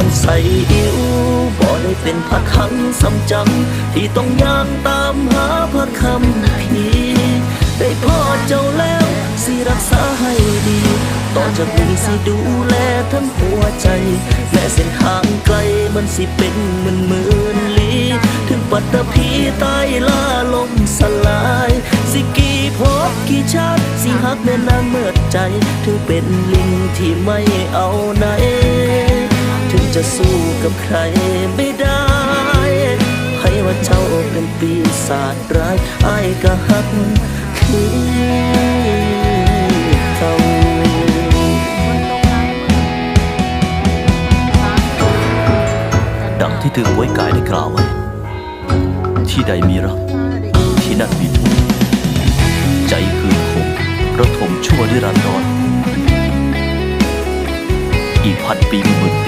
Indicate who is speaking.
Speaker 1: มันใส่อิวบ่ได้เป็นพระคังสำจัง ที่ต้องย่างตามหาพระคำพีได้พ่อเจ้าแล้วสิรักษาให้ดี ต่อจากนี้สิดูแลทั้งหัวใจ แม้เส้นทางไกลมันสิเป็นหมื่นหมื่นลีถึงปัตตภีใต้ล่าลมสลาย สิกี่พบกี่ชาติ สิหักแม่นางเมื่อใจ ถึงเป็นลิงที่ไม่เอาไหน จะสู้กับใครไม่ได้ ให้ว่าเจ้าเป็นปีศาจร้ายไอ้ก็หักคือเขาดังที่ถึงไว้กายได้กล่าวไว้ ที่ใดมีรัก ที่นั่นมีทุกข์ใจคือคงระทมชั่วนิรันดรอีกพันปีหมื่นปี